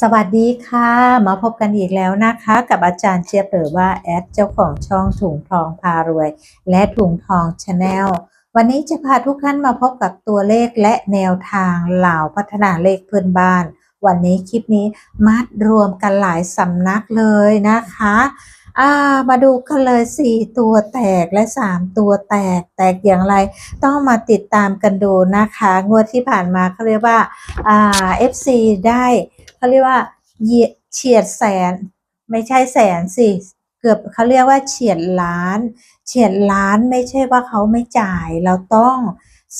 สวัสดีค่ะ มาพบกันอีกแล้วนะคะ กับอาจารย์เจี๊ยบหรือว่าแอดเจ้าของช่องถุงทองพารวย และถุงทองชาแนลวันนี้จะพาทุกท่านมาพบกับตัวเลขและแนวทางเหล่าพัฒนาเลขเพื่อนบ้าน วันนี้คลิปนี้มัดรวมกันหลายสำนักเลยนะคะามาดูกันเลย 4 ตัวแตกและ 3 ตัวแตกแตกอย่างไร ต้องมาติดตามกันดูนะคะ งวดที่ผ่านมาเขาเรียกว่าอ่า FC ได้ เขาเรียกว่าเหยียดเฉียดแสน ไม่ใช่แสนสิเกือบเขาเรียกว่าเฉียดล้าน เฉียดล้านไม่ใช่ว่าเขาไม่จ่ายเราต้อง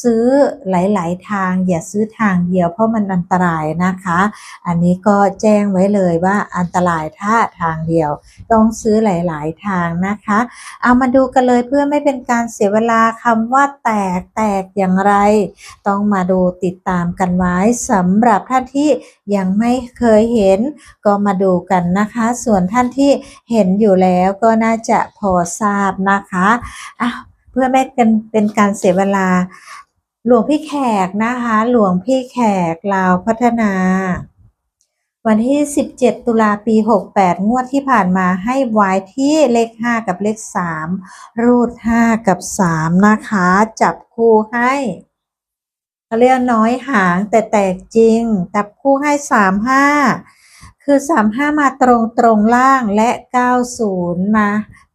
ซื้อหลาย ๆ ทางอย่าซื้อทางเดียวเพราะมันอันตรายนะคะ อันนี้ก็แจ้งไว้เลยว่าอันตรายถ้าทางเดียว ต้องซื้อหลาย ๆ ทางนะคะ เอามาดูกันเลยเพื่อไม่เป็นการเสียเวลาคำว่าแตกแตกอย่างไร ต้องมาดูติดตามกันไว้สำหรับท่านที่ยังไม่เคยเห็น ก็มาดูกันนะคะ ส่วนท่านที่เห็นอยู่แล้วก็น่าจะพอทราบนะคะอะ เพื่อไม่เป็นเป็นการเสียเวลา หลวงพี่แขกนะคะ หลวงพี่แขกลาวพัฒนา วันที่ 17 ตุลาปี 68 งวดที่ผ่านมาให้ไว้ที่เลข 5 กับเลข 3 รูด 5 กับ 3 นะคะ จับคู่ให้เขาเรียกน้อยหางแต่แตกจริง จับคู่ให้ 35คือ 35 มาตรงตรงล่างและ 90 มา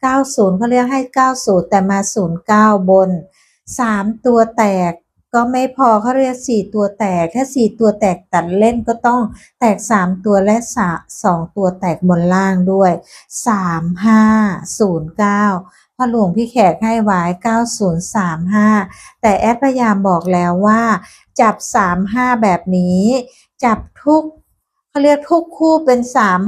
90เขาเรียกให้ 90 แต่มา 09 บน 3 ตัวแตกก็ไม่พอเขาเรียก 4 ตัวแตก ถ้า 4 ตัวแตกตัดเล่นก็ต้องแตก 3 ตัวและ2ตัวแตกบนล่างด้วย 3 5 0 9พ่อหลวงพี่แขกให้ไว้ 9035 แต่แอดพยายามบอกแล้วว่า จับ 35 แบบนี้ จับทุก เขาเรียกทุกคู่เป็น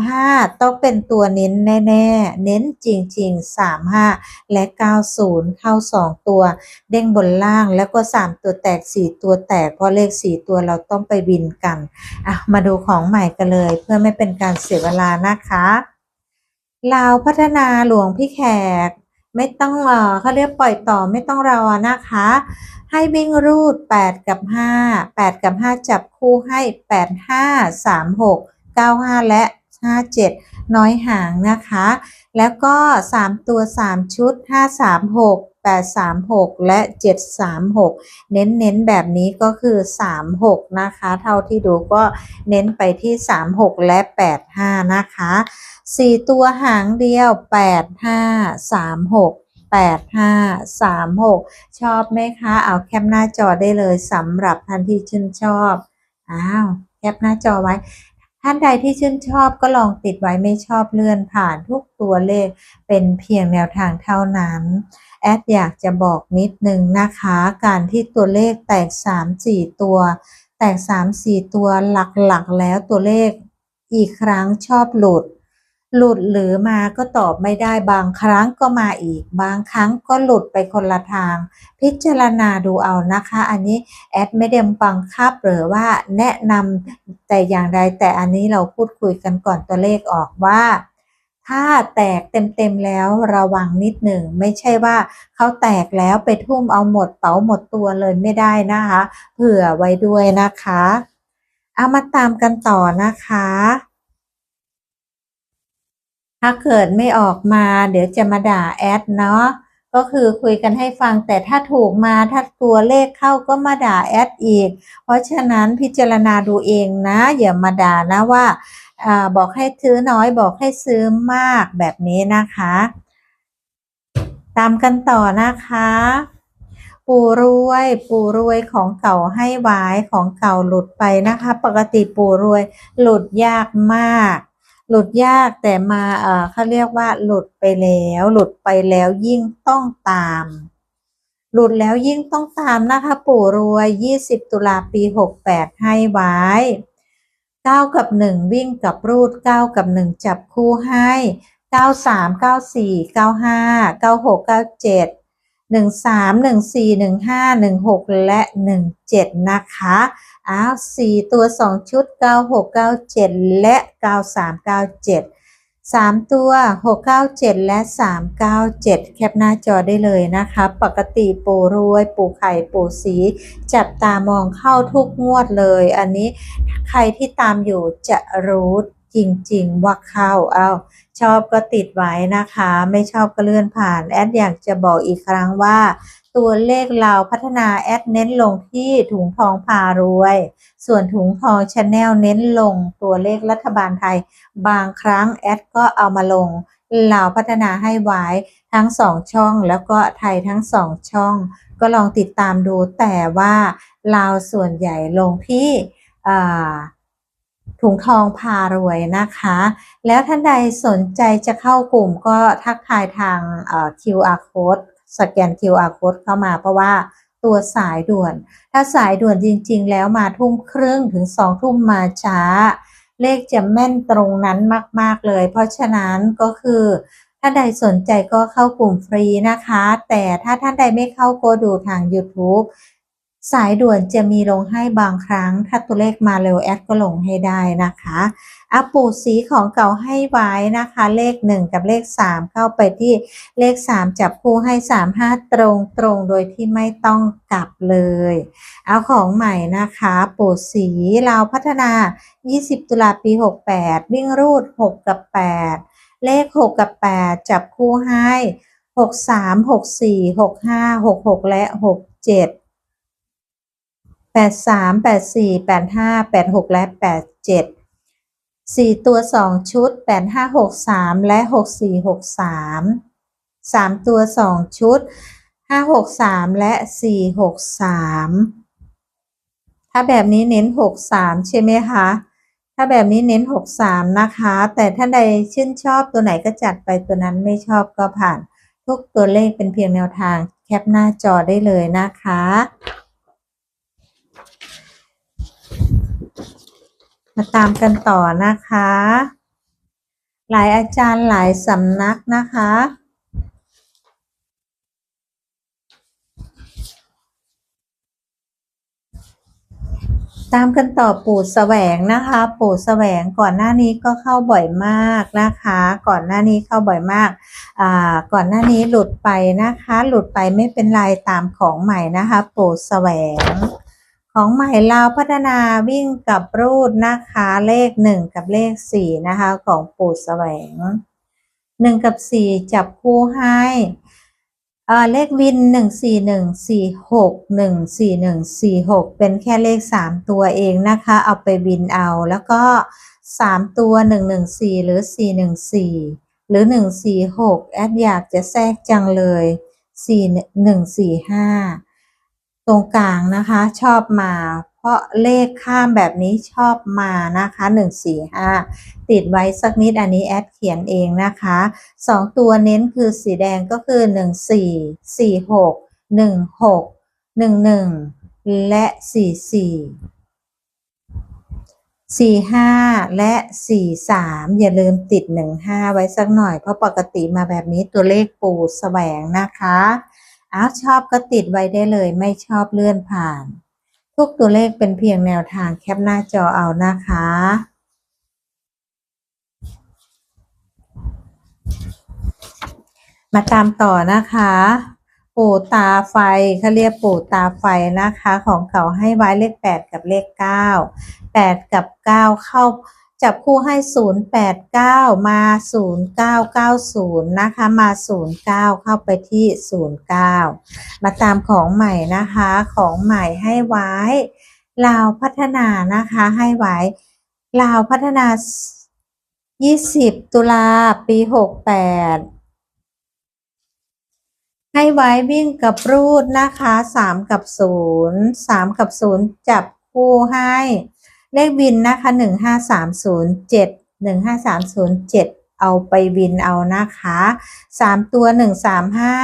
35ต้องเป็นตัวเน้นแน่ๆ เน้นจริงๆ35และ90เข้า2ตัว เด้งบนล่างแล้วก็3ตัวแตก4ตัวแตก เพราะเลข4ตัวเราต้องไปบินกันอะมาดูของใหม่กันเลย เพื่อไม่เป็นการเสียเวลานะคะลาวพัฒนาหลวงพี่แขก ไม่ต้องเออเขาเรียกปล่อยต่อไม่ต้องรอนะคะ ให้วิ่งรูด 8 กับ 5 8 กับ 5 จับคู่ให้ 8 5 3 6 9 5 และ 57 น้อยห่างนะคะ แล้วก็ 3 ตัว 3 ชุด 5 3 6 8 3 6 และ 7 3 6 เน้นเน้นแบบนี้ก็คือ 3 6 นะคะ เท่าที่ดูก็เน้นไปที่ 3 6 และ 8 5 นะคะ 4 ตัวหางเดียว 8 5 3 6 8 5 3 6 ชอบไหมคะ เอาแคปหน้าจอได้เลยสำหรับท่านที่ชื่นชอบ อ้าว แคปหน้าจอไว้ ท่านใดที่ชื่นชอบก็ลองติดไว้ไม่ชอบเลื่อนผ่านทุกตัวเลขเป็นเพียงแนวทางเท่านั้นแอดอยากจะบอกนิดนึงนะคะ การที่ตัวเลขแตก 3-4 ตัว แตก 3-4 ตัวหลักๆ แล้วตัวเลขอีกครั้งชอบหลุด หลุดหรือมาก็ตอบไม่ได้บางครั้งก็มาอีก บางครั้งก็หลุดไปคนละทาง พิจารณาดูเอานะคะ อันนี้แอดไม่ได้บังคับหรือว่าแนะนำแต่อย่างใดแต่อันนี้เราพูดคุยกันก่อนตัวเลขออกว่า ถ้าแตกเต็มๆแล้วระวังนิดหนึ่ง ไม่ใช่ว่าเขาแตกแล้วไปทุ่มเอาหมดเป๋าหมดตัวเลยไม่ได้นะคะ เผื่อไว้ด้วยนะคะ เอามาตามกันต่อนะคะ ถ้าเกิดไม่ออกมา เดี๋ยวจะมาด่าแอดเนาะก็คือคุยกันให้ฟังแต่ถ้าถูกมาถ้าตัวเลขเข้าก็มาด่าแอดอีก เพราะฉะนั้นพิจารณาดูเองนะอย่ามาด่านะว่าอบอกให้ซื้อน้อยบอกให้ซื้อมากแบบนี้นะคะ ตามกันต่อนะคะ ปู่รวย ปู่รวยของเก่าให้ไว้ของเก่าหลุดไปนะคะ ปกติปู่รวยหลุดยากมาก หลุดยากแต่มาเออเขาเรียกว่า หลุดไปแล้ว หลุดไปแล้วยิ่งต้องตาม หลุดแล้วยิ่งต้องตามนะคะ ปู่รวย 20 ตุลาปี 68 ให้ไว้ 9 กับ 1 วิ่งกับรูด 9 กับ 1 จับคู่ให้ 93 94 95 96 97 13 14 15 16และ17นะคะอ้าว4ตัว2ชุด96 97และ93 97 3ตัว 697 และ 397 แคปหน้าจอได้เลยนะคะ ปกติปูรวย ปูไข่ ปูสี จับตามองเข้าทุกงวดเลย อันนี้ใครที่ตามอยู่จะรู้ จริง ๆ ว่าเข้าเอาชอบก็ติดไว้นะคะ ไม่ชอบก็เลื่อนผ่าน แอดอยากจะบอกอีกครั้งว่า ตัวเลขเราพัฒนาแอดเน้นลงที่ถุงทองพารวย ส่วนถุงทองชาแนลเน้นลงตัวเลขรัฐบาลไทย บางครั้งแอดก็เอามาลงเราพัฒนาให้ไว้ทั้งสองช่องแล้วก็ไทยทั้งสองช่อง ก็ลองติดตามดูแต่ว่าเราส่วนใหญ่ลงที่ ถุงทองพารวยนะคะ แล้วท่านใดสนใจจะเข้ากลุ่มก็ทักทายทาง QR code สแกน QR code เข้ามาเพราะว่าตัวสายด่วน ถ้าสายด่วนจริง ๆ แล้วมาทุ่มครึ่งถึงสองทุ่มมาช้า เลขจะแม่นตรงนั้นมาก ๆ เลย เพราะฉะนั้นก็คือ ถ้าใดสนใจก็เข้ากลุ่มฟรีนะคะ แต่ถ้าท่านใดไม่เข้าก็ดูทาง YouTube สายด่วนจะมีลงให้บางครั้ง ถ้าตัวเลขมาเร็วแอดก็ลงให้ได้นะคะอาปูสีของเก่าให้ไว้นะคะ เลข 1 กับเลข 3 เข้าไปที่เลข 3 จับคู่ให้ 3 5 ตรงตรงโดยที่ไม่ต้องกลับเลย เอาของใหม่นะคะปูสีเราพัฒนา 20 ตุลาปี 68 วิ่งรูด 6 กับ 8 เลข 6 กับ 8 จับคู่ให้ 63 64 65 66 และ 67แปด มแปดสี่แปดห้าแปดหกและแปดเจ็ดสี่ตัวสองชุดแปดห้าหกสามและหกสี่หกสามสามตัวสองชุดห้าหกสามและสี่หกสามถ้าแบบนี้เน้นหกสามใช่ไหมคะ ถ้าแบบนี้เน้นหกสามนะคะ แต่ท่านใดชื่นชอบตัวไหนก็จัดไปตัวนั้นไม่ชอบก็ผ่าน ทุกตัวเลขเป็นเพียงแนวทางแคปหน้าจอได้เลยนะคะ มาตามกันต่อนะคะ หลายอาจารย์หลายสำนักนะคะ ตามกันต่อปู่แสวงนะคะ ปู่แสวงก่อนหน้านี้ก็เข้าบ่อยมากนะคะ ก่อนหน้านี้เข้าบ่อยมากอ่าก่อนหน้านี้หลุดไปนะคะ หลุดไปไม่เป็นไรตามของใหม่นะคะ ปู่แสวง ของใหม่ลาวพัฒนาวิ่งกับรูดนะคะ เลขหนึ่งกับเลขสี่นะคะ ของปู่แสวงหนึ่งกับสี่จับคู่ให้เลขวินหนึ่งสี่หนึ่งสี่หกหนึ่งสี่หนึ่งสี่หกเป็นแค่เลขสามตัวเองนะคะ เอาไปวินเอาแล้วก็สามตัวหนึ่งหนึ่งสี่หรือสี่หนึ่งสี่หรือหนึ่งสี่หกแอดอยากจะแทรกจังเลยสี่หนึ่งสี่ห้า รงกลางนะคะ ชอบมา เพราะเลขข้ามแบบนี้ชอบมานะคะหนึ่งสี่ห้าติดไว้สักนิดอันนี้แอดเขียนเองนะคะสองตัวเน้นคือสีแดงก็คือหนึ่งสี่สี่หกหนึ่งหกหนึ่งหนึ่งและสี่สี่สี่ห้าและสี่สามอย่าลืมติดหนึ่งห้าไว้สักหน่อย เพราะปกติมาแบบนี้ตัวเลขปูแสวงนะคะ อ้าวชอบก็ติดไว้ได้เลย ไม่ชอบเลื่อนผ่าน ทุกตัวเลขเป็นเพียงแนวทางแคปหน้าจอเอานะคะ มาตามต่อนะคะปู่ตาไฟเขาเรียกปู่ตาไฟนะคะ ของเขาให้ไว้เลข8กับเลข9 8กับ9เข้า จับคู่ให้ 089 มา 0990 นะคะ มา 09 เข้าไปที่ 09 มาตามของใหม่นะคะ ของใหม่ให้ไว้ลาวพัฒนานะคะ ให้ไว้ลาวพัฒนา 20 ตุลาปี 68ให้ไว้วิ่งกับรูดนะคะ 3 กับ 0 3 กับ 0 จับคู่ให้ เลขวินนะคะหนึ่งห้าสามศูนย์เจ็ดหนึ่งห้าสามศูนย์เจ็ดเอาไปวินเอานะคะสามตัวหนึ่งสามห้า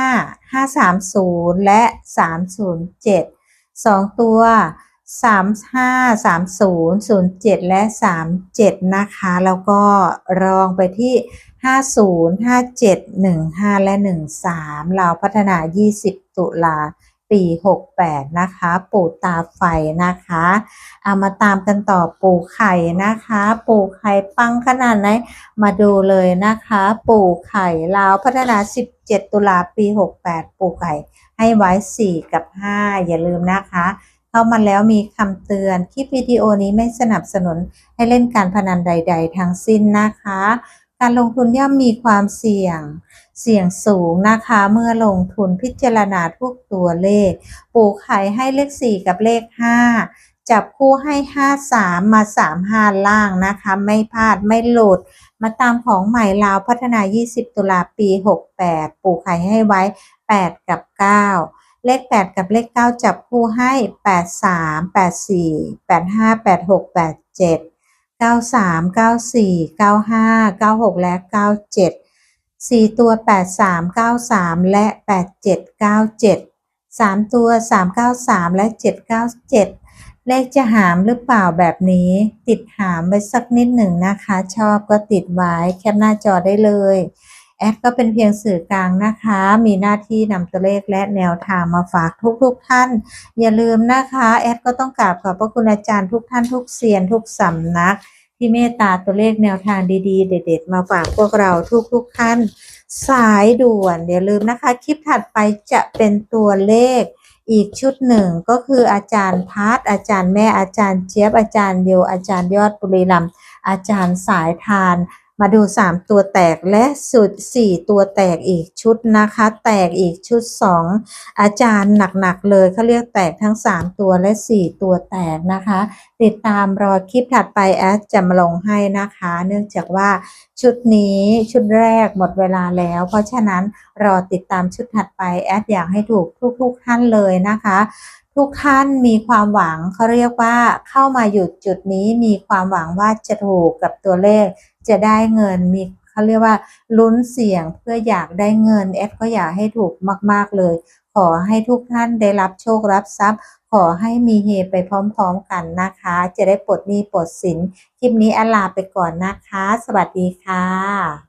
ห้าสามศูนย์และสามศูนย์เจ็ดสองตัวสามห้าสามศูนย์ศูนย์เจ็ดและสามเจ็ดนะคะ แล้วก็รองไปที่ห้าศูนย์ห้าเจ็ดหนึ่งห้าและหนึ่งสามเราพัฒนายี่สิบตุลา ปี68นะคะ ปู่ตาไฟนะคะเอามาตามกันต่อปู่ไข่นะคะ ปู่ไข่ปังขนาดไหนมาดูเลยนะคะ ปู่ไข่ลาวพัฒนา17ตุลาปี68ปู่ไข่ให้ไว้4กับ5อย่าลืมนะคะเข้ามาแล้วมีคำเตือน คลิปวิดีโอนี้ไม่สนับสนุนให้เล่นการพนันใด ๆ ทั้งสิ้นนะคะ การลงทุนย่อมมีความเสี่ยง เสี่ยงสูงนะคะ เมื่อลงทุนพิจารณาทุกตัวเลข ปูไข่ให้เลข 4 กับเลข 5 จับคู่ให้ 5 3 มา 3 5 ล่างนะคะ ไม่พลาดไม่หลุด มาตามของใหม่ลาวพัฒนา 20 ตุลาปี 68 ปูไข่ให้ไว้ 8 กับ 9เลข 8 กับเลข 9 จับคู่ให้ 8 3 8 4 8 5 8 6 8 7 93 94 95 96 และ 97 4ตัว83 93และ87 97 3ตัว393และ797เลขจะหามหรือเปล่าแบบนี้ ติดหามไว้สักนิดหนึ่งนะคะ ชอบก็ติดไว้แคปหน้าจอได้เลยแอดก็เป็นเพียงสื่อกลางนะคะ มีหน้าที่นำตัวเลขและแนวทางมาฝากทุกๆทท่าน อย่าลืมนะคะ แอดก็ต้องกราบขอบพระคุณอาจารย์ทุกท่านทุกเซียนทุกสำนัก ที่เมตตาตัวเลขแนวทางดีๆ เด็ด ๆ มาฝากพวกเราทุกๆท่าน สายด่วนอย่าลืมนะคะ คลิปถัดไปจะเป็นตัวเลขอีกชุดหนึ่งก็คืออาจารย์พัดอาจารย์แม่อาจารย์เจี๊ยบอาจารย์เดียวอาจารย์ยอดบุรีรัมอาจารย์สายทาน มาดู 3 ตัวแตกและสุด 4 ตัวแตกอีกชุดนะคะ แตกอีกชุด 2 อาจารย์หนักๆเลยเขาเรียกแตกทั้ง 3 ตัวและ 4 ตัวแตกนะคะ ติดตามรอคลิปถัดไปแอดจะมาลงให้นะคะ เนื่องจากว่าชุดนี้ชุดแรกหมดเวลาแล้ว เพราะฉะนั้นรอติดตามชุดถัดไปแอดอยากให้ถูกทุกๆท่านเลยนะคะทุกท่านมีความหวังเขาเรียกว่าเข้ามาหยุดจุดนี้มีความหวังว่าจะถูกกับตัวเลข จะได้เงินมีเขาเรียกว่าลุ้นเสี่ยงเพื่ออยากได้เงินแอดก็อยากให้ถูกมาก ๆเลย ขอให้ทุกท่านได้รับโชครับทรัพย์ ขอให้มีเฮไปพร้อมๆกันนะคะ จะได้ปลดหนี้ปลดสินคลิปนี้อลาไปก่อนนะคะ สวัสดีค่ะ